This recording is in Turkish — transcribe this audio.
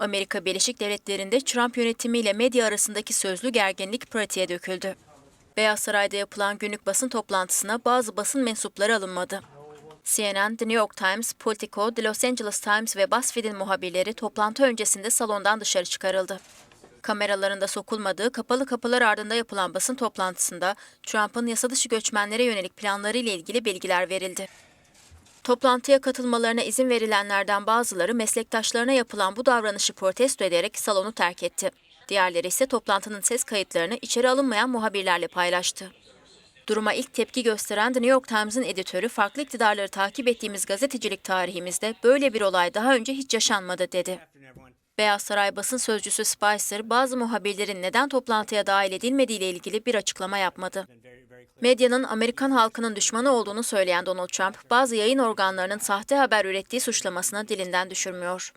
Amerika Birleşik Devletleri'nde Trump yönetimiyle medya arasındaki sözlü gerginlik pratiğe döküldü. Beyaz Saray'da yapılan günlük basın toplantısına bazı basın mensupları alınmadı. CNN, The New York Times, Politico, The Los Angeles Times ve BuzzFeed'in muhabirleri toplantı öncesinde salondan dışarı çıkarıldı. Kameralarında sokulmadığı kapalı kapılar ardında yapılan basın toplantısında Trump'ın yasa dışı göçmenlere yönelik planları ile ilgili bilgiler verildi. Toplantıya katılmalarına izin verilenlerden bazıları meslektaşlarına yapılan bu davranışı protesto ederek salonu terk etti. Diğerleri ise toplantının ses kayıtlarını içeri alınmayan muhabirlerle paylaştı. Duruma ilk tepki gösteren The New York Times'ın editörü farklı iktidarları takip ettiğimiz gazetecilik tarihimizde böyle bir olay daha önce hiç yaşanmadı dedi. Beyaz Saray basın sözcüsü Spicer, bazı muhabirlerin neden toplantıya dahil edilmediği ile ilgili bir açıklama yapmadı. Medyanın Amerikan halkının düşmanı olduğunu söyleyen Donald Trump, bazı yayın organlarının sahte haber ürettiği suçlamasını dilinden düşürmüyor.